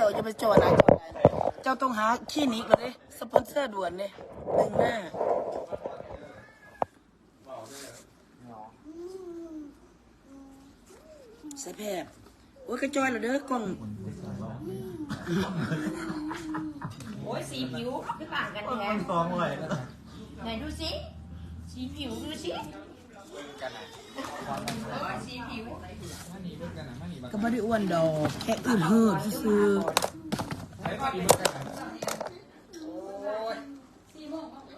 จ้าจะไปจอดอะไรจอดอะไรเจ้าต้องหาคลินิกเลยสปอนเซอร์ด่วนเลยดึงหน้าใส่แพบโอ้ยกระจอยเหรอเด้อกล้องโอ้ยสีผิวไม่ต่างกันแท้สองเลยไหนดูสิสีผิวดูสิโอ้ยสีผิวก็ไม่ได้อ้วนดอก แค่อื่นเหิดซื่อ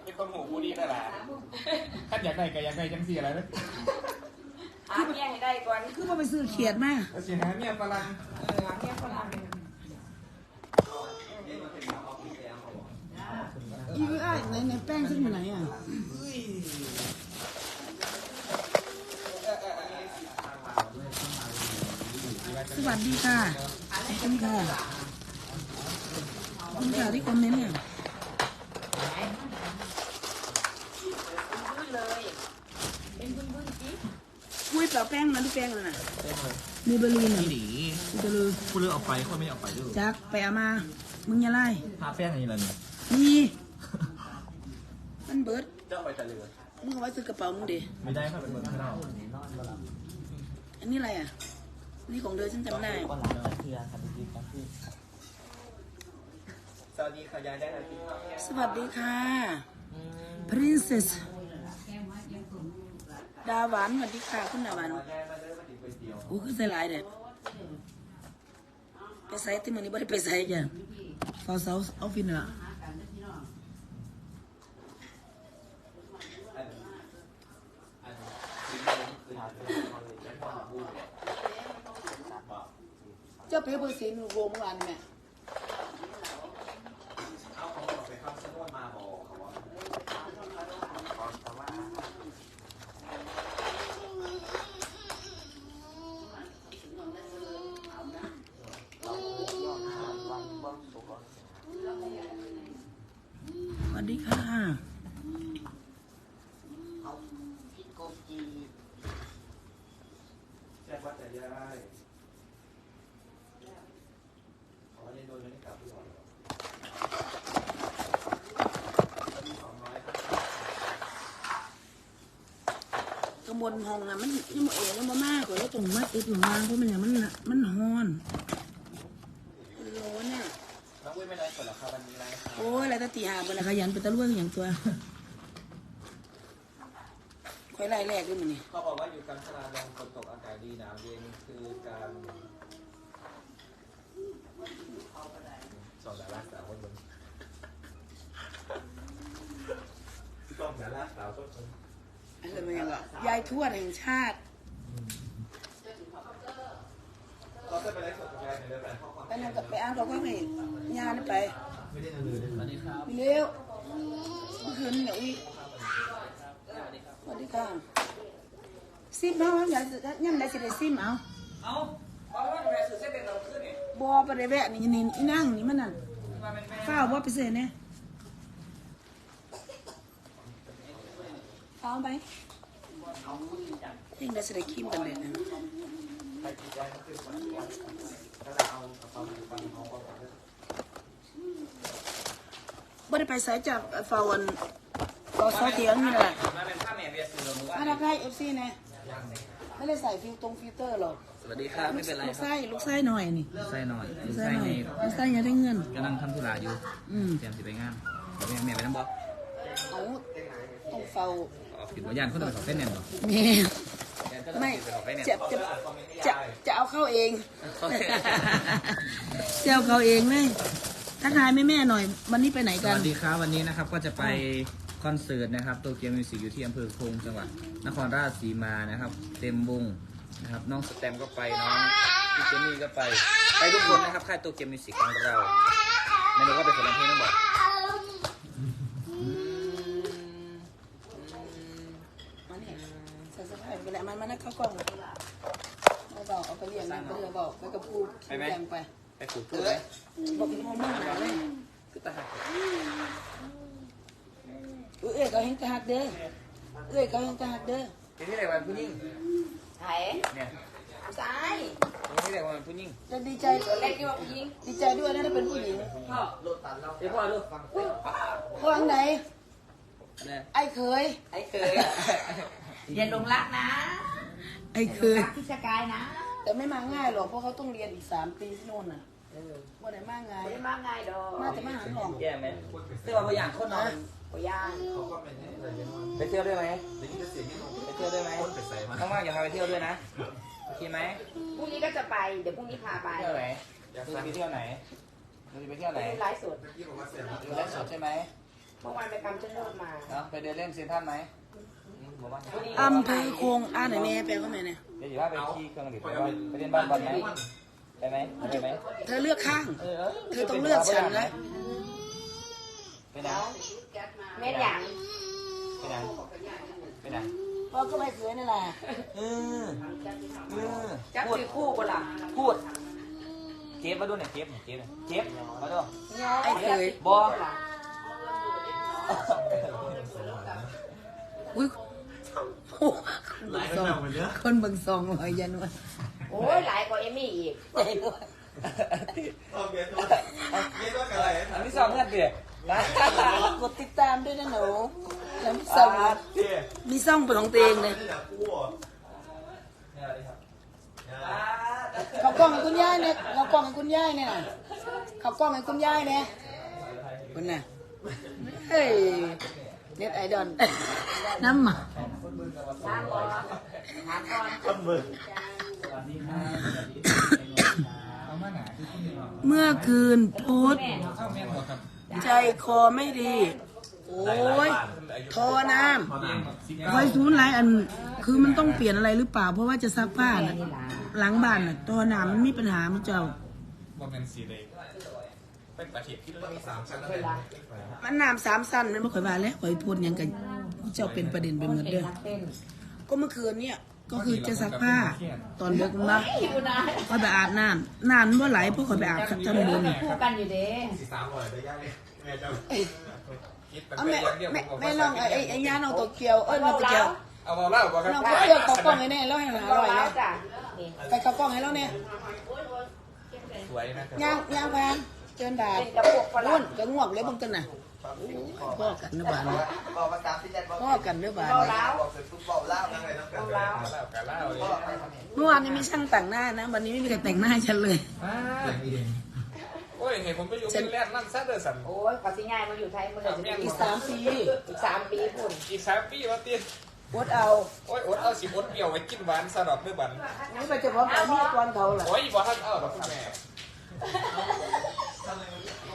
เป็นคนหูผู้ดีนั่นแหละถ้าอยากได้ก็อยากได้จังสีอะไรนะหาเมียให้ได้ก่อนคือว่าไปซื้อเขียดมาก็สิหาเมียฝรั่งเออหาเมียฝรั่งอีกอ้ายไหนไหนแป้งฉันอยู่ไหนอะ วัสดีค่ะ ขอบคุณค่ะ ขอบคุณค่ะที่คอมเมนต์เนี่ยบึ้นเลยเป็นบึ้นบึ้นสิอุ้ยเปล่าแป้งมันที่แป้งเลยน่ะมีเบอร์ลินอะหนีมีเบอร์ลินคุณเลือกออกไปคนไม่ออกไปด้วยจักไปเอามา มึงอย่าไล่พาแป้งอะไรล่ะเนี่ยนี่มันเบิดเจ้าไปแต่เรือมึงเอาไว้ซื้อกระเป๋ามึงดิไม่ได้ครับเป็นเมืองข้างนอกอันนี้อะไรอะ นี่ของเธอฉันจำได้ก็หลังจากเทียครับดีครับพี่สวัสดีค่ะยายได้นาทีสวัสดีค่ะ Princess ดาหวานสวัสดีค่ะคุณดาหวานโอ้คือใส่หลายเด็ดไปใส่ที่มันนี้ไม่ได้ไปใส่จ้ะฟาวเซาออฟฟิศน่ะเจ้าเพเบอร์ สีนโรมวันเนี่ยเอาของออกไปข้ามสนวนมาบอกเขาว่าสวัสดีค่ะ แจ้งว่าแต่ยายขอเล่นโดยไม่ได้กลับไปก่อนสองร้อย กระ บวนห้องน่ะมันยังบ่เอ๋ยังบ่มากกว่าแล้วตรงมัดเอ็ดอยู่มาเพราะมันอย่างมันน่ะมันฮ้อนร้อนเนี่ยน้องอุ้ยไม่ได้ส่วนราคาวันนี้ไรครับโอ้ยอะไรตะตีหาบนละขยันเป็นตะลุ่งอย่างตัวคอยไล่แรกด้วยมันนี่เขาบอกว่าอยู่กลางสลาลมฝนตกอากาศดีหนาวเย็นคือการสองดาราสาวคนหนึ่งสองดาราสาวคนหนึ่ง อะไรมันยังก็ยายทวดแห่งชาติเราจะไปไลฟ์สดกับยายในเรื่องอะไรข้อความไปนั่งกับไปอ้างเขาก็ไม่ยานี่ไปไม่ได้เลยสวัสดีครับไปเร็วเมื่อคืนเนี่ยอีกสวัสดีค่ะซิมเอาอย่าย่ำได้สิได้ซิมเอาเอาเพราะว่าแม่สื่อเส้นเป็นเราขึ้นเนี่ยบอไปได้แวะนี่นี่อีนั่งนี่มันนั่นมาเป็นแม่ข้าวบ่ไปเสียเนี่ย เอาไปยิ่งได้สิได้คิมกันเลยนะใครติดใจก็คือวันนี้ถ้าเราเอากระเป๋าอยู่ฟังเขาก็ได้บ่ได้ไปสายจากฟาวันฟอซอเทียงนี่แหละมาเป็นผ้าแม่เบียร์สื่อเราเมื่อวาถ้านทักทายเอฟซีนะไม่ได้ใส่ฟิลตรงฟิลเตอร์หรอกสวัสดีครับไม่เป็นไรลูกครับไส้ลูกไส้หน่อยนี่ใส่หน่อยลูกไส้ใส่หน่อยในลูกไส้อยังได้เงิน กำลังทำธุระอยู่อืม เตรียมสิไปงานเดี๋ยวแม่ไปน้ำบอสเอาต้องเฝ้า ออกผิดว่ายานคนต้องไปขอเส้นเนี่ยบอแม่ไม่จะจะจะจะเอาเข้าเองจะเอาเข้าเองเลยทักทายแม่แม่ๆหน่อย วันนี้ไปไหนสกัน วัสดีครับวันนี้นะครับก็จะไปคอนเสิร์ตนะครับโตเกียวมิวสิกอยู่ที่อำเภอคงจังหวัดนครราชสีมานะครับ เต็มวงนะครับน้องสแตมก็ไปน้องพี่เจนนี่ก็ไป ไปทุกคนนะครับค่ายโตเกียวมิวสิกของเราไม่รู้ว่าเป็นสำนักเพลงน้องบอก มาเนี่ยใส่เสื้อผ้าไปแล้วมันมันนั่งเข้ากล้องเลยเอาบอกเอาไปเรียนไปเรียนบอกไปกับครูขี้แดงไปไปปลูกพืชไหมบอกพี่โมมุ่งหาเลยคือตาหักเอ้ยเขาเห็นกระหักเด้อเอ้ยเขาเห็นกระหักเด้อเป็นที่ไหนวันผู้หญิงไถ่เนี่ยซ้ายเนี่เรียกว่าผู้หญิงจะดีใจตัวเล็กที่ว่าผู้หญิงดีใจด้วยนะถ้าเป็นผู้หญิงพ่อรถตัดเราเดี๋ยวพ่อดูฟังเต้นไหนไอ้เคยไอ้เคยอย่าหลงรักนะ ไอ้เคยรักที่สกายนะ แต่ไม่มาง่ายหรอกเพราะเขาต้องเรียนอีกสามปีที่โน่นน่ะเออว่าไหนมาง่ายไม่ได้มาง่ายดอกมาแต่มาหาหลองแย่ไหมเสื้อว่าตัวอย่างคนนอนโอ้ย่างเขาก็ไม่ได้อะไรเลยไปเที่ยวด้วยไหมได้ยินเสียงนี่ไปเที่ยวด้วยไหมคนไปใส่มาว่างๆอย่าพาไปเที่ยวด้วยนะโอเคไหมพรุ่งนี้ก็จะไปเดี๋ยวพรุ่งนี้พาไปเที่ยวไหนอยากเราสั่จะงไปเที่ยวไหนเราจะไปเที่ยวไหนไปไลฟ์สดเมื่อกี้บอกว่าเสียงดูแลฟ์สดใช่ไหมเมื่อวานไปกำจันโนดมาเนาะไปเดินเล่นเซ็นทรัลไหม อืมบอกว่าอำเภอโคงอ่านไหนแม่แปลว่าไงเนี่ยเดี๋ยวอยู่ว่าไปขี่เครื่องดื่มไปไปเล่นบ้านบอลไหมไปไหมไปไหมเธอเลือกข้างเออเธอต้องเลือกฉันนะไปไหนเม็ดหยางไปไหนไปไหนพ่อก็ไม่เคยนี่แหละเออเออจับพูดคือคู่กันล่ะพูดเก็บมาดูหน่อยเก็บเก็บเก็บมาดูไอ้เคยบออุ้ย โอ้ซองคนเบิ่งซองลอยยันวะโอ้ยหลายกว่าเอมี่อีกใจด้วยโอเคตัวเย็นว่าอะไรอันที่สองเพื่อนเดี๋ยวนะกดติดตามด้วยนะหนูแล้วมีซ่องเที่ยมีซ่องเป็นของตัวเองเลยนี่แหละกูอะเขากล้องให้คุณยายเนี่ยเขากล้องให้คุณยายเนี่ยน่ะเขากล้องให้คุณยายเนี่ยคุณน่ะเฮ้ย เน็ตไอดอลน้ำหมาถามก่อนถามก่อนคนเบิ่งเอามาหนาคือที่นี่เมื่อคืนโพสต์แม่เนาะเข้าแม่นหมดครับใจคอไม่ดี โอ้ยทอน้พอน้ำคอยซูนย์หลายอัน คือมันต้องเปลี่ยนอะไรหรือเปล่า เพราะว่าจะซักผ้าน่ะหลังบ้านน่ะทอน้ำมันมีปัญหามันเจ้า มีสามชั้นเวลามันน้ำสามสั้นมันไม่ค่อยว่าแล้วข่อยพูดหยังกันเจ้าเป็นประเด็นไปหมดเด้อนักเต้นก็เมื่อคืนเนี่ยก็คือจะซักผ้าตอนเด็กนะหิวนะข่อยไปอาบน้ำน้ำมันว่าไหลเพราะข่อยไปอาบทำบุญคู่กันอยู่เด้สี่สามร้อยได้ยังแม่เจ้าคิดเป็นเอาไปแม่อย่างเดียวแม่ผมแม่น้องไอ้ไอ้ไอ้ย่าน้องตัวเกียวเอ้ยน้องตัวเกียวเอามาเล่าบ่ครับน้องเขาเกียวเขากล้องให้แน่แล้วให้หาก็อร่อยแล้วนะจ้ะนี่ไปเขากล้องให้แล้วเนี่ยสวยนะครับย่างย่างแพง เจินดาเป็นกระปุกฝรุ่รั่นงก็ง่วงเลยบางกันน่ะพ่อกันนะบ้านบอกภาษาที่ยันบอกพ่อกันเด้อบ้านเบาแล้วบอกเสร็จปุ๊บบอกเล่าแล้วไงต้องเกิดเบาอะไรแล้วเล่ากันเล่าเลยเมื่อวานนี้มีช่างแต่งหน้านะ วันนี้ไม่มีใครแต่งหน้าให้ฉันเลยโอ้ยเห็นผมไปอยู่ฟินแลนด์นั่นซะเดอร์สันโอ้ยขอสิง่ายมาอยู่ไทยมันเลยจะอีกสามปีอีกสามปีพุ่นอีกสามปีมาเตี้ยวดเอาโอ้ยอดเอาสิอดเกี่ยวไว้กินหวานสลัดด้วยบันนี่ไปเฉพาะไปมีก่อนเขาเหรอโอ้ยบ่ทันเอาหรอกคุณแม่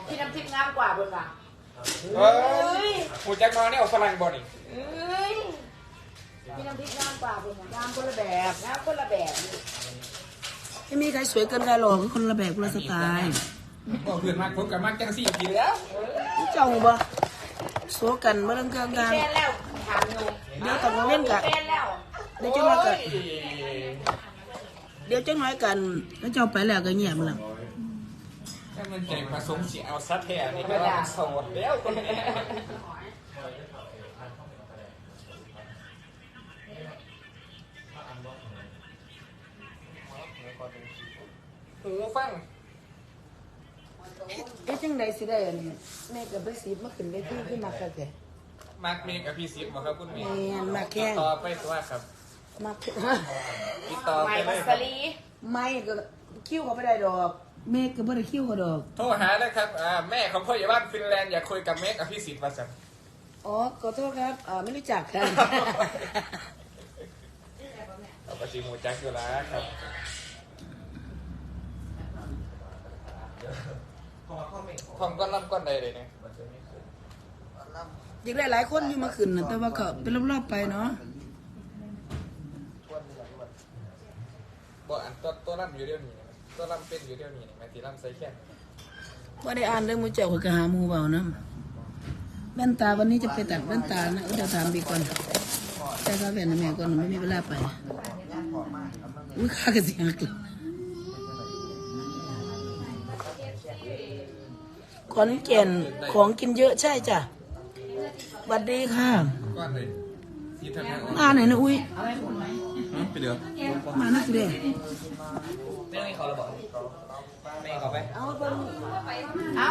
พี่น้ำทิพย์งามกว่าบนว่ะเฮ้ยหูจักนอนเนี่ยเอาฝรั่งบ่นี่เอ้ยพี่น้ำทิพย์งามกว่าบนว่ะงามคนละแบบงามคนละแบบนี่ไม่มีใครสวยเกินใครหรอกคนละแบบคนละสไตล์บอกเพื่อนมากผมกับมากจังสี่ปีแล้วเจ้าบ่โซกันเมื่อเรื่องกลางมีกลางแฟนแล้วถามอยู่เดี๋ยวกับเล่นกันแฟนแล้วเดี๋ยวจังน้อยกันเดี๋ยวจังน้อยกันแล้วเจ้าไปแล้วก็เงียบแล้วถ้า มันใจประสงค์สิเอาซัดแท้นี่ก็ว่ามันโสดแล้วคนนี้หูฟังเอ๊ะจังไดสิได้อันแม่กับไปสีมาขึ้นเวทีขึ้นมากันแกมากเมกอภิสิทธิ์บ่ครับคุณเมแม่นมากแข้ติงดต่อไปตัวครับมาติดต่อใหไปม่เลมัยสครับลีไม่ก็คิ้วเขาไม่ได้ดอก เมฆก็ไม่ได้คิ้วเขาดอก โทรหาเลยครับอ่าแม่ของพ่อใหญ่บ้านฟินแลนด์อยากคุยกับเมกอภิสิทธิ์ว่าสั่นอ๋อขอโทษครับอ่าไม่รู้จักค่ะเอาไปสิหมูจักอยู่แล้วครับผมก็รับก้อนใดเลยเนี่ยอีกหลายๆคนอยู่มาขึ้นน่ะแต่ว่าก็เป็นรอบๆไปเนาะบอกอันตัวตัวรับอยู่เดี๋ยวนี้นะ ตัวรับเป็นอยู่เดี๋ยวนี้นะแม่ตีรับใส่แค่นว่าได้อ่านเรื่องมือเจ้าข่อยก็หาหมูเบานะแว่นตาวันนี้จะไปตัดแว่นตานะเดี๋ยวถามบีก่อนแต่ก็แว่นนะแม่ก่อนไม่มีเวลาไปอุ้ยข้ากระเสียงเลยขอนแก่นของกินเยอะใช่จ้ะสวัสดีค่ะก้อนเลยที่ทำงานมาไหนนะอุ้ยไปเดี๋ยวมานักเรียนใน ไม่ต้องให้เขาระบอกไม่ให้เขาไปเอาเบิ่งเอ้า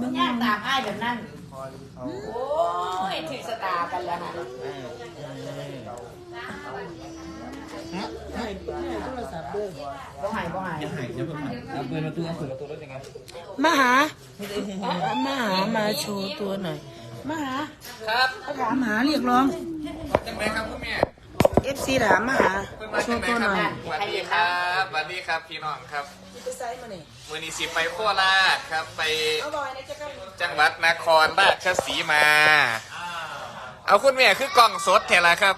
มึงย่างตามอ้ายแบบนั้นคอรีเขาโอ้ยถึงสตาร์กันแล้วค่ะให้ให้โทรศัพท์ด้วยบ่หายบ่หายเอาปืนมาตู้เอาปืนมาตู้รถยังไงมาหา มาหา มาโชว์ตัวหน่อย มาหาครับ ถามหาเรียกร้อง จังไรครับคุณแม่ เอฟซีถามมาหาเพิ่นมาโชจังว์ไรตัวคหรับน่อยสวัสดีครับสวัสดีครับพี่น้องครับไปไซส์มาเนี่ยมือนี้สิไปโคราชครับไปเอาบอยนะจ๊ะก็จังหวัดนครราชสีมา เอาคุณแม่คือกล้องสดแทนละครับ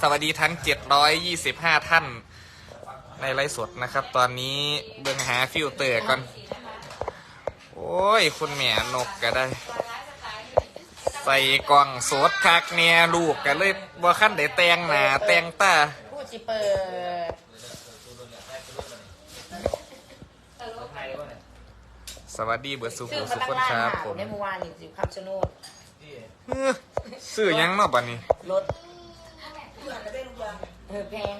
สวัสดีทั้ง 725 ท่าน ในไลฟ์สดนะครับ ตอนนี้เบิ่งหาฟิลเตอร์ก่อน โอ้ย คุณแม่นกก็ได้ ใส่กล่องสดคักเนี่ยลูกก็เลยบ่ขั้นได้แต่งหน้าแต่งตาผู้สิเปิดสวัสดีเบิร์ดสุซื้ขุอสุมาขตั้งคนร้านครับค่ะผมในเมื่อวานนี่อยู่คำชะโนดเอ้อซื้อหยังเนาะบัดนี้รถเออแพง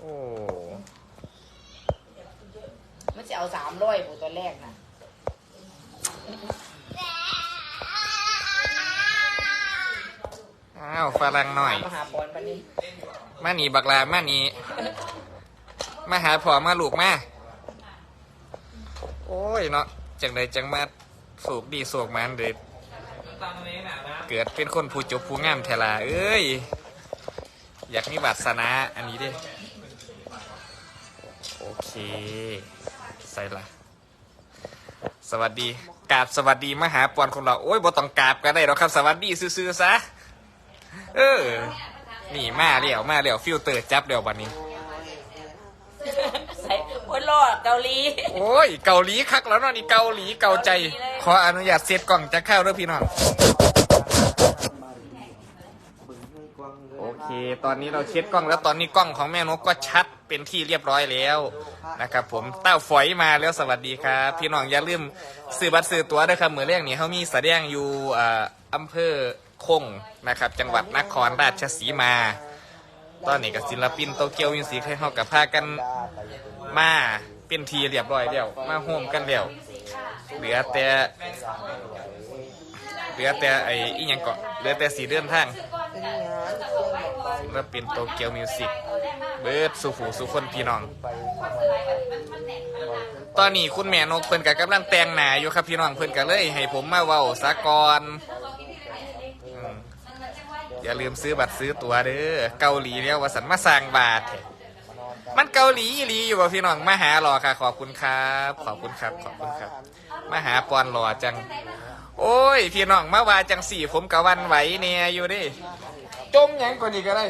โอ้มันจะเอาสามร้อยผู้ตัวแรกนะ อ้าวฝรั่งหน่อยมาหาปอนปันนี้มานี่บักลามานี่มาหาพ่อมาลูกมา โอ้ยเนาะจังใดจังมาสูกดีสูกมันเด็ดเกิดเป็นคนผู้จบผู้งามแทลาเอ้ย อยากมีบัตรสนาอันนี้เด้โอเคใส่ละสวัสดีกราบสวัสดีมหาปอนของเราโอ้ยบ่ต้องกราบก็ได้หรอกครับ สวัสดีซื่อๆซะ เออ นี่มาเลี้ยวมาเลี้ยวฟิลเตอร์จับเลี้ยวบัดนี้ ใส่โอ้ยรอดเกาหลี โอ้ย เกาหลีคักแล้วเนาะนี่เกาหลีเกาใจ ขออนุญาตเซตกล่องจะเข้าด้วยพี่น้อง โอเค ตอนนี้เราเช็ดกล้องแล้วตอนนี้กล้องของแม่นกก็ชัดเป็นที่เรียบร้อยแล้วนะครับผมเต้าฝอยมาแล้วสวัสดีครับพี่น้องอย่าลืมซื้อบัตรซื้อตั๋วด้วยครับเหมือนเรื่องนี้เขามีแสดงอยู่อ่าอำเภอ คงนะครับ จังหวัดนครราชสีมา ตอนนี้กับศิลปินโตเกียวมิวสิกให้เขากับพากันมาเป็นทีเรียบร้อยแล้วมาโฮมกันแล้วเหลือแต่เหลือแต่ไอ้อีหยังเกาะเหลือแต่สีเดินทางแล้วเป็นโตเกียวมิวสิกเบิร์ดสุขูสุคนพี่น้อง ตอนนี้คุณแม่นกเพิ่นกับกำลังแต่งหนาอยู่ครับพี่น้องเพิ่นก็เลย ให้ผมมาเว้าสากอืม อย่าลืมซื้อบัตรซื้อตั๋วเด้อเกาหลีแล้วว่าสันมาสร้างบาทมันเกาหลีอีหลีอยู่บ่พี่น้องมาหาหรอค่ะ ขอบคุณครับ ขอบคุณครับ ขอบคุณครับ มาหาปอนหล่อจัง โอ้ย พี่น้องมาว่าจังสี่ ผมกะวันไหวเนี่ยอยู่ดิจมยังกว่านี้ก็ได้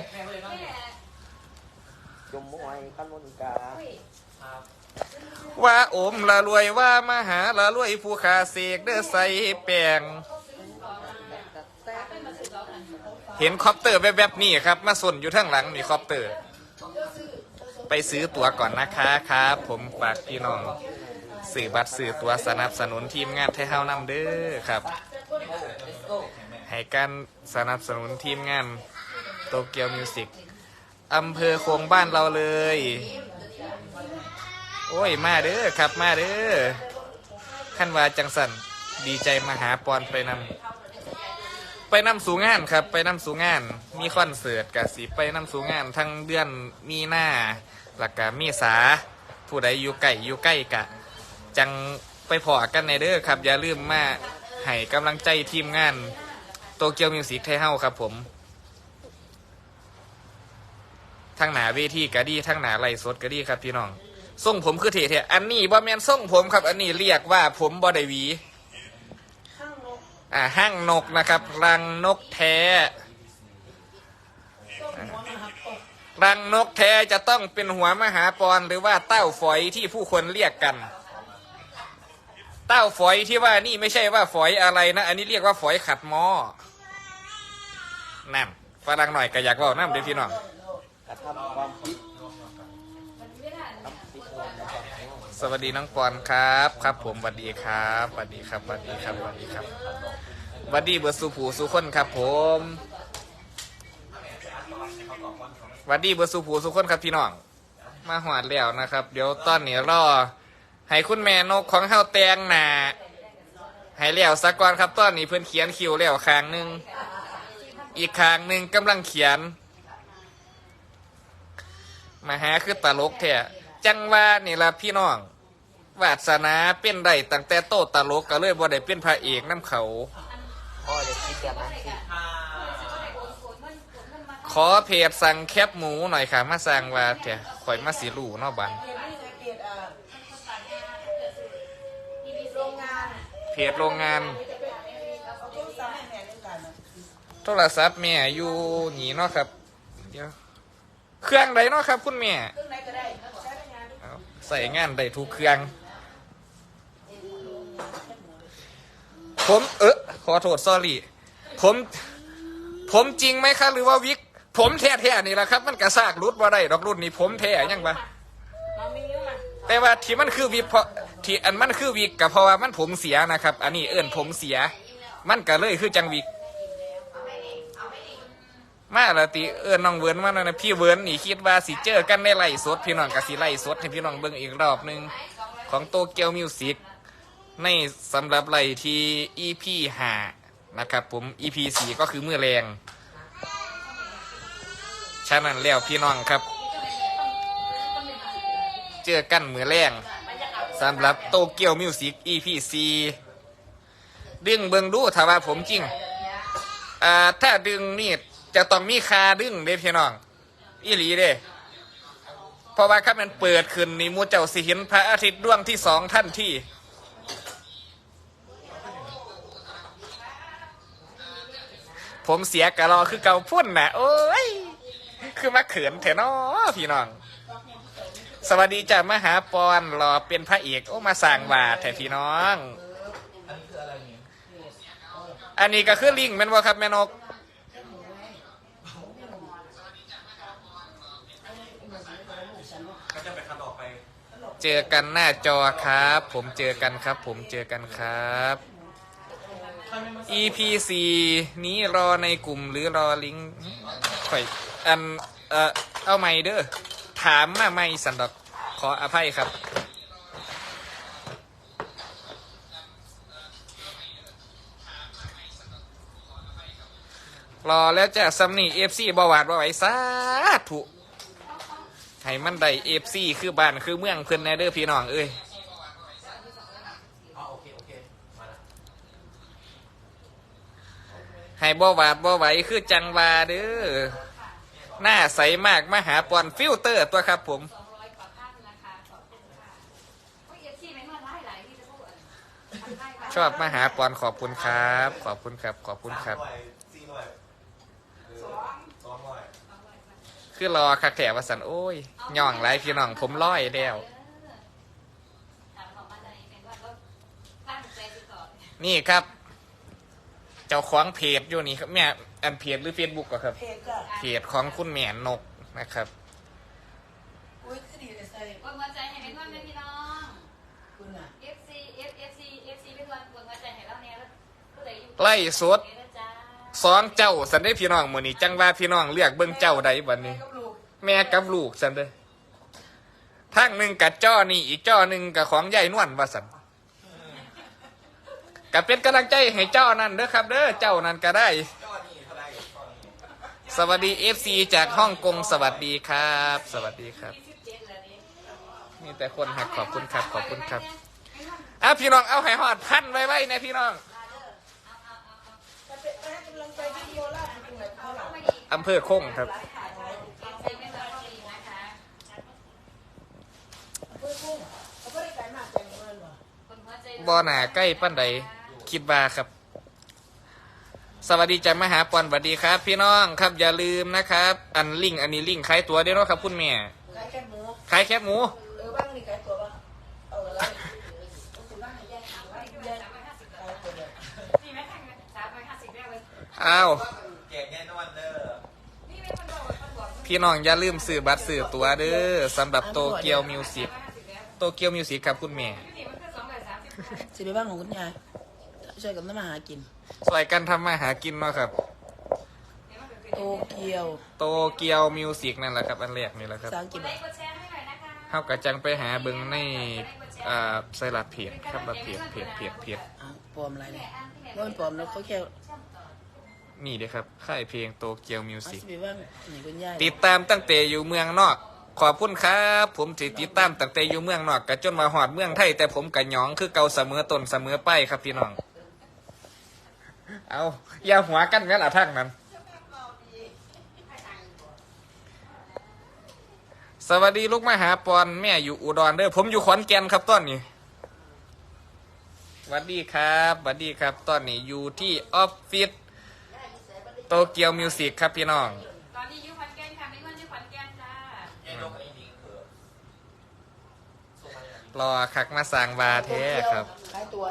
จมมวยขันมนกาว่าโอมละรวยว่ามาหาละรวยผู้ขาเสกเด้อใส่แปง เห็นคอปเตอร์แบบๆนี่ครับ มาสนอยู่ข้งหลังนี่คอปเตอร์ ไปซื้อตั๋วก่อนนะคะครับ ผมฝากพี่น้องสื่อบัตรสื่อตัวสนับสนุนทีมงานไทยเฮานำเด้อครับ ให้การสนับสนุนทีมงานโตเกียวมิวสิกอำเภอโคงบ้านเราเลย โอ้ย มาเด้อครับมาเด้อขั้นว่าจังสันดีใจมาหาปอนไปนำ ไปนำสู่งานครับ ไปนำสู่งาน มีคอนเสิร์ตกับสิไปนำสู่งาน ทั้งเดือนมีหน้าหลักกะมีสาผู้ใดอยู่ใกล้อยู่ใกล้กะ จังไปพอกันในเด้อครับ อย่าลืมมาให้กำลังใจทีมงานโตเกียวมิวสิกไทเฮาครับผมทั้งหนาเวทีก็ดีทั้งหนาไลฟ์สดก็ดีครับพี่น้องส่งผมคือเท่ๆอันนี้บ่แมนส่งผมครับ อันนี้เรียกว่าผมบ่ได้หวี อ่าห้างนกนะครับรังนกแท้ รังนกแท้จะต้องเป็นหัวมหาปอนหรือว่าเต้าฝอยที่ผู้คนเรียกกัน เต้าฝอยที่ว่านี่ไม่ใช่ว่าฝอยอะไรนะ อันนี้เรียกว่าฝอยขัดหม้อนั่นฝรั่งหน่อยก็อยากว่าน้ำเด้อพี่น้องสวัสดีน้องปอนครับ ครับผมสวัสดีครับสวัสดีครับสวัสดีครับสวัสดีครับ วัสดีเบอร์สุผูสุคนครับผมวัดดีเบอร์สุผูสุคนครับพี่น้อง มาหอดแล้วนะครับ เดี๋ยวตอนนี้รอ ให้คุณแม่นกของเฮาแตงหนาให้แล้วสักก่อนครับตอนนี้เพื่อนเขียนคิวแล้วคางหนึ่งอีกคางหนึ่งกำลังเขียน มาหาคือตลกแท้จังว่านี่ละพี่น้องวาสนาเป็นได้ตั้งแต่โตตลกก็เลยบ่ได้เป็นพระเอกน้ำเขา พ่อจะคิดแบบนั้นสิขอเพจสั่งแคบหมูหน่อยค่ะ มาสั่งว่าแท้ข่อยมาสิรู้เนอกบันโรงงานเพจโรงงาน โทรศัพท์แม่อยู่หนีเนาะครับเดี๋ยวเครื่องใดเนาะครับ คุณแม่ใช้งานเอาใส่งานได้ทุกเครื่อง ผมเออขอโทษ sorry ผม ผมจริงไหมครับหรือว่าวิก ผมแท้ๆนี่แหละครับ มันกระซากรุดว่าได้ดอกรุ่นนี้ผมแท้ยังปะมามีเยอะมาแต่ว่าที่มันคือวิกเพราะที่อันมันคือวิกก็เพราะว่ามันผมเสียนะครับ อันนี้เอิ้นผมเสีย มันก็เลยคือจังวิก มาละติเอิ้นน้องเวิร์นมาแล้วนะพี่เวิร์นนี่คิดว่าสิเจอกันในไล่สดพี่น้องกับสิไล่สดให้พี่น้องเบิ่งอีกรอบหนึงของโตเกียวมิวสิกในสำหรับไล่ที่ EP 5 นะครับผม EP 4ก็คือมือแรงฉะนั้นแล้วพี่น้องครับ เจอกันมือแรงสำหรับโตเกียวมิวสิก EP 4ดึงเบิงดูถ้าว่าผมจริงอ่าถ้าดึงนี่จะต้องมีคาดึงเด้พี่น้องอีหลีเด้เพราะว่าถ้ามันเปิดขึ้นนี่มูเจ้าสิเห็นพระอาทิตย์ดวงที่สองท่านที่ ผมเสียกะรอคือเกาพุ่นนะโอ้ย คือมาเขินแถนอพี่น้อง สวัสดีจ้ามหาปอนรอเป็นพระเอกโอ้มาสั่งบาทแถพี่น้อง อันนี้ก็คือลิงแม่นว่ครับแม่นกเจอกันหน้าจอครับ ผมเจอกันครับ ผมเจอกันครับ EP 4นี้รอในกลุ่มหรือรอลิงก์ข่อยอันเอ่อเอาไม่เด้อถามมาไม่สันดอกขออภัยครับ รอแล้วจะซัมนี่เอฟซีบาวาดบ่ไหวสาธุให้มันได้เอฟซีคือบ้านคือเมืองเพื่อนแนเด้อพี่น้องเอ้ย อ๋อโอเคโอเคมาละ ให้บ่หวาดบ่ไหวคือจังวาเด้อหน้าใสมากมหาปอนฟิลเตอร์ตัวครับผมชอบมหาปอนขอบคุณครับ ขอบคุณครับ ขอบคุณครับสามร้อรอคือรอคักแถวสันโอ้ยย่องไรพี่น้องผมร้อยแล้วนี่ครับ เจ้าของเพจอยู่นี่ครับแม่อันเพจหรือเฟซบุ๊กก็ครับ เพจก็เพจของคุณแม่นกนะครับ อุ้ยคือดีเลยใส่กดหัวใจให้เป็นคนเป็นพี่น้อง คุณอะ FC F FC FC เป็นคนกดหัวใจให้เราเนี่ยแล้วผู้ใดอยู่ไล่สดเด้อจ้าสองเจ้าสันได้พี่น้องมือนี้จังว่าพี่น้องเรียกเบิ่งเจ้าใดบัดนี้ก็ลูกแม่กับลูกสันเด้อทั้งหนึ่งกับจ้อนี่อีกจ้อหนึ่งกับของใหญ่นวลว่าสัน กับเป็นกำลังใจให้เจ้านั่นเด้อครับเด้อเจ้านั่นก็ได้ สวัสดีเอฟซีจากฮ่องกงสวัสดีครับ สวัสดีครับ มีแต่คนหักขอบคุณครับขอบคุณครับอะพี่น้องเอาให้หอดพันไว้ไว้นะพี่น้องอำเภอคงครับเขาไม่ได้ไกลมากแต่เงินว่ะบ่อหนาใกล้ปั้นใด คิดว่าครับ สวัสดีจ้ามหาปอนสวัสดีครับ พี่น้องครับอย่าลืมนะครับ อันลิงก์อันนี้ลิงก์ขายตัวเด้อเนาะครับคุณแม่ขายแค่หมูขายแคบหมูเออบ้างนี่ขายตัวป่ะเอาอะไรเอาตัวบ้างให้แยกขายไว้แยกขายตัวเดียวนี่ไหมคะสามร้อยห้าสิบแล้วเลยอ้าวแจกแน่นอนเด้อนี่ไม่คนบอกคนบอกพี่น้องอย่าลืมซื้อบัตรซื้อตั๋วเด้อสำหรับโตเกียวมิวสิกโตเกียวมิวสิกครับคุณแม่นี่มันคือสองร้อยสามสิบสิไปบ้านของคุณยาย ช่วยกับน้ำมาหากิน สวยกันทำมาหากินเนาะครับเดี๋ยวมันเป็นโตเกียวโตเกียวมิวสิกนั่นแหละครับ อันแรกนี่แหละครับภาษาอังกฤษไลค์กดแชร์ให้หน่อยนะคะเฮากะจังไปหาเบิ่งในอ่าไซรัสเพจครับรัดเพจเพจเพจเพจอ้าวปลอมอะไรเนี่ยว่ามันปลอมแล้วเขาแค่นี่เด้อครับค่ายเพลงโตเกียวมิวเอาสิก สิไปว่างนี่คุณย่าติดตามตั้งแต่อยู่เมืองนอก ขอบคุณครับ ผมสิติดตามตั้งแต่อยู่เมืองนอกกะจนมาหอดเมืองไทยแต่ผมกะหยองคือเก่าเสมอต้นเสมอไปครับพี่น้อง เอาอย่าหัวกันแม่ละทั้งนั้น สวัสดีลูกมหาปอนแม่อยู่อุดรเด้อผมอยู่ขอนแก่นครับตอนนี้สวัสดีครับสวัสดีครับ ตอนนี้อยู่ที่ออฟฟิศโตเกียวมิวสิกครับพี่น้อง ตอนนี้อยูขอนแก่นค่ะไม่เงินอยูขอนแก่นจ้ารอคักมาสร้างบาแท้ครับขายตัว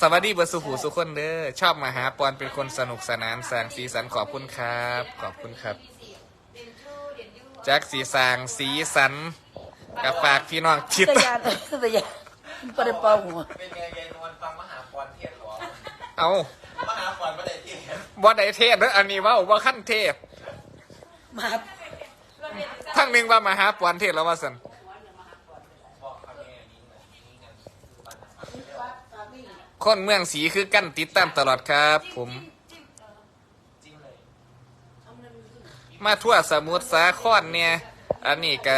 สวัสดีเบอร์สุขูสุขคนเด้อชอบมาหาปอนเป็นคนสนุกสนานสร้างสีสันขอบคุณครับ ขอบคุณครับเด่นชูเด่นยูจากสีสร้างสีสันกับฝากพี่น้องทิศตะยานตะยานปลาเปล่าหัวเป็นไงยายนวลฟังมหาปอนเทศหรอเอามหาปอนไม่ได้เทศบ่ได้เทศเด้ออันนี้เว่าว่าขั้นเทศมาทั้งหนึ่งว่ามาหาปอนเทศแล้วว่าสัน คนเมืองสีคือกันติดตามตลอดครับ ผม มาทั่วสมุทรสาครเนี่ย อันนี้ก็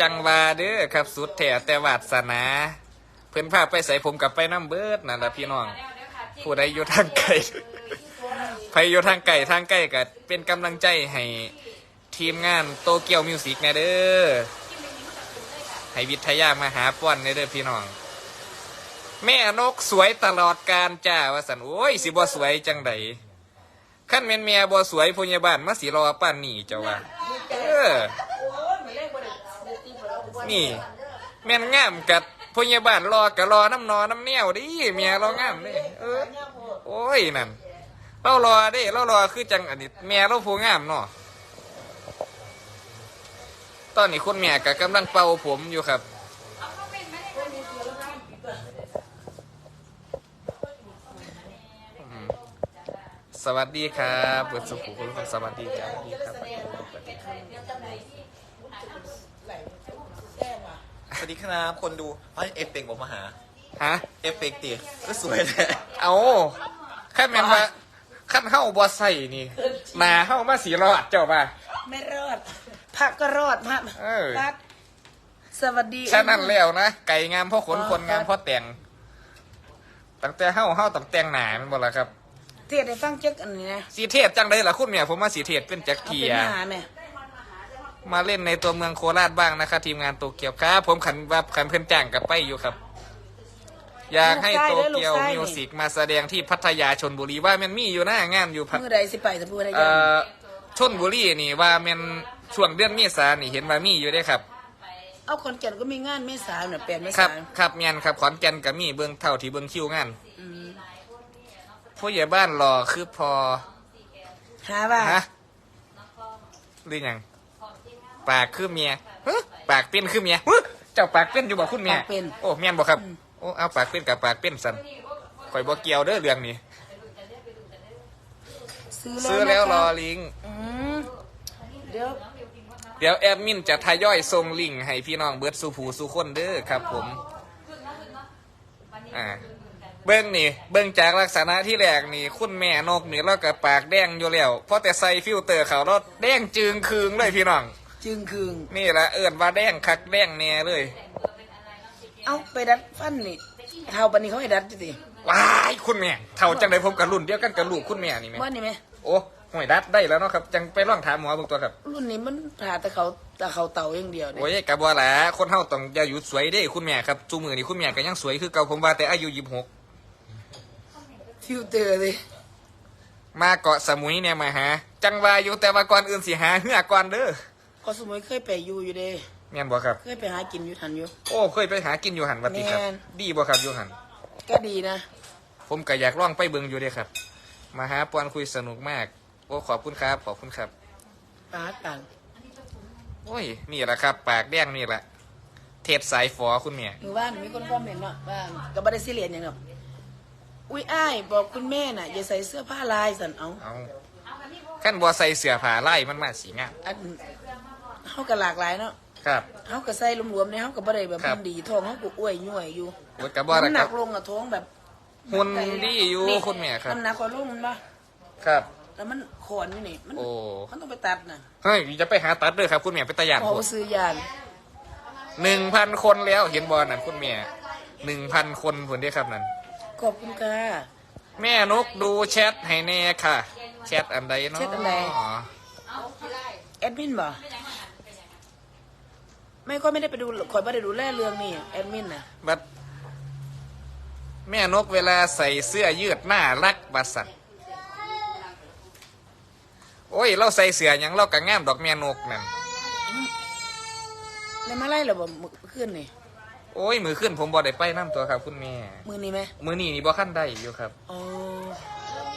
จังหวาเด้อครับ สุดแถแต่วาสนา เพิ่นพาไปใส่ผมกับไปน้ำเบิดนั่นแหละพี่น้อง ผู้ใดอยู่ทางไกลใครอยู่ทางไกลทางใกล้ก็เป็นกำลังใจให้ทีมงานโตเกียวมิวสิกนะเด้อให้วิทยามาหาป้อนในเด้อพี่น้อง แม่นกสวยตลอดการจ้าว่าสันโอ้ยสิบ่สวยจังใดขั้นแม่นเมียบ่สวยพยาบาลมาสิรอป้านนี่เจ้าว่าเออ นี่ แม่นงามกัดพยาบาลรอกับรอน้ำนอน้ำเนียวดิเมียเรางามเด้เออ โอ้ยนั่นเรารอเด้เรารอคือจังอันนี้แม่เราผู้งามเนาะตอนนี้คุณแม่ก็กำลังเป่าผมอยู่ครับ สวัสดีครับเปิดสุขุมคุณสวัสดีครับสวัสดีครับสวัสดีครับสวัสดีครับสวัสดีครับคนดูเฮ้ยเอฟเฟกต์ผมมาหา ฮะ เอฟเฟกต์ตีก็สวยแท้เอาขั้นแม่นว่าขั้นเฮ้าบ่ใส่นี่หนาเฮ้ามาสีรอดเจ้าป่ะ ไม่รอดผักก็รอดผักเออรัดสวัสดีฉะนั้นแล้วนะ ไก่งามเพราะขนคนงามเพราะแต่งตั้งแต่เฮ้าเฮ้าต้องแต่งหนาแมันบ่ละครับ เทศให้ฟังเจ๊กอันนี้นะสีเทศจังเลยล่ะคุณแม่ผมมาสีเทศเป็นจักเอาเทีเป็นยหาแม่มาเล่นในตัวเมืองโคราชบ้างนะครับทีมงานโตเกียวครับ ผมขันว่าขันเพื่อนจ้างกับไปอยู่ครับ อยากให้โตเกียวมิวสิกมาแสดงที่พัทยาชนบุรีว่ามันมีอยู่หน้างานอยู่พัท มือใดสิไปจะพูดอะไรเอ่ยังอชนบุรีนี่ว่ามันช่วงเดือนเมษานี่เห็นว่ามีอยู่ได้ครับ เอาคนแก่นก็มีงานเมษาเนี่ยแปดเมครัษาบครับแมนครับขอนแก่นกับมีเบิ้งเท่าที่เบิ้งคิวงานอืม ผู้ใหญ่บ้านรอคือพอหาว่าฮะหรือยังปากคือเมียฮะปากเป็นคือเมียฮะเจ้าปากเป็นอยู่บ่คุณเมียปากเป็น โอ้เมียนบ่ครับโอ้เอาปากเป็นกับปากเป็นสันข่อยบ่เกี่ยวเด้อเรื่องนี้ ซื้อซื้อแล้วรอนะคะลิงก์อืมเดี๋ยวเดี๋ยวแอดมินจะทยอยส่งลิงก์ให้พี่น้องเบิร์ดสู่ผู้สู่คนเด้อครับ ผม อ่า เบิ้งนี่ เบิ้งจากลักษณะที่แรกนี่ คุณแม่นกนี่เรากับปากแดงอยู่แล้วเพราะแต่ใส่ฟิลเตอร์เขาเราแดงจึงคืงเลยพี่น้อง จึงคืงนี่แหละเอิญว่าแดงคักแดงแน่เลย เอาไปดัดฟันนี่เท่าปันนี้เขาให้ดัดจิติว้ายคุณแม่เท่าจังไดผมกับรุ่นเดียวกันกับลูกคุณแม่นี่แม่ว่านี่ไหมโอ้ห่วยดัดได้แล้วเนาะครับจังไปร่องถามหมอเบิ่งตัวครับ รุ่นนี้มันผ่าแต่เขาแต่เขาเต่าอย่างเดียวเด้โอ้ยกับบัวแหละคนเฮาต้องอย่าหยุดสวยเด้คุณแม่ครับจูมือนี่คุณแม่ก็ยังสวยคือเก่าผมว่าแต่อายุยี่สิบหก ฟิลเตอร์เลยมาเกาะสมุยเนี่ยมาหา จังว่าอยู่แต่ว่าก่อนอื่นสิหาเหือก่อนเด้อก็สมัยเคยไปอยู่อยู่เด้แม่นบ่ครับ เคยไปหากินอยู่ทันอยู่ โอ้เคยไปหากินอยู่หันวัดติครับ แม่น ดีบ่ครับอยู่หัน ก็ดีนะ ผมก็อยากล่องไปเบิ่งอยู่เด้ครับ มาหาปอนคุยสนุกมาก โอ้ขอบคุณครับขอบคุณครับ ปาดปังโอ้ยนี่แหละครับ ปากแดงนี่แหละเทศสายฝอคุณแม่มือว่านมีคนคอมเมนต์ว่าว่าก็บ่ได้ซีเรียสอย่างหรอก อุ้ยอ้ายบอกคุณแม่น่ะ อย่าใส่เสื้อผ้าลายสันเอาเอาขั้นบัวใส่เสื้อผ้าไล่มันมาสีงามอันเฮาก็หลากหลายเนาะครับเฮาก็ใส่รวมๆเนี่ยเฮาก็บ่ได้แบบครับ มันดีท้องเฮาก็อ้วยย่วยอยู่โอ้ยกระบอกนะน้ำหคนัรับกลงอะท้องแบบหุ่นดีอยู่คุณแม่ครับ น้ำหนักกว่าลงมันบ่ครับ แล้วมันขอนอยู่นี่มันโอ้ มันต้องไปตัดน่ะเฮ้ยจะไปหาตัดเลยครับ คุณแม่เป็นตะยานพอซื้อยานหนึ่งพันคนแล้วเห็นบอลนั่นคุณแม่หนึ่งพันคนผลได้ครับนั่น ขอบคุณค่ะ แม่นกดูแชทให้แน่ค่ะ แชทอันใดเนาะแชทอันใด แอดมินบ่ไม่ก็ไม่ได้ไปดูคอยไม่ได้ดูแลเรื่องนี่แอดมินน่ะบัดแม่นกเวลาใส่เสื้อยืดหน้ารักบัดสัตว์โอ้ย เราใส่เสื้อหยังเราก็งามดอกแม่นกนั่นในมาไล่เหรอบ่มื้อขึ้นนี่ โอ้ยมือขึ้นผมบ่ได้ไปน้ำตัวครับคุณแม่ มือนี้ไหมมือนี่นี่บ่ขั้นได้อยู่ครับอ๋อ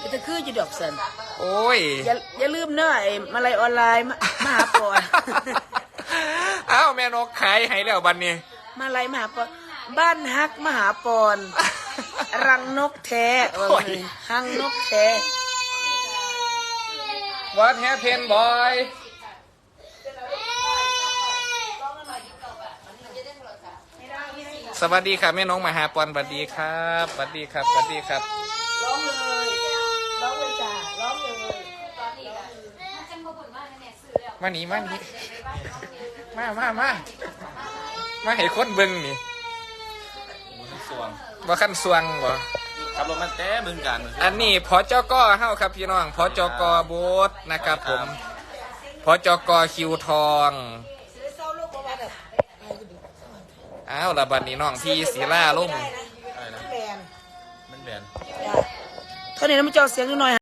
ก็จะคือจะดอกสันโอ้ย อย่าอย่าลืมเนอะไอ้มาลายออนไลน์มามาหาปอนเอ้าแม่นกขายให้แล้วบัดนี้ มาลายมาหาปอนบ้านฮักมหาปอนรังนกแท้ว่าไงหังนกแท้ What happened boy สวัสดีครับแม่น้องมหาปอนสวัสดีครับสวัสดีครับสวัสดีครับ ร้องเลยร้องเลยจ้าร้องเลยตอนนี้ก็ถ้าจังบ่บ่นว่าแม่ซื้อแล้วมานี่มานี่มามามามาให้คนเบิ่งนี่สวงบ่ขั้นสวงบ่ขับรถมาแต่บึงกันอันนี้พอจกเฮาครับพี่น้องพอจกโบสนะครับผมพอจกคิวทอง อ้าวระบัดนี้น้องพี่ศิลาลุ่ม อะไรนะ แบนมันแบน เท่านี้นะมันเจ้าเสียงนิดหน่อย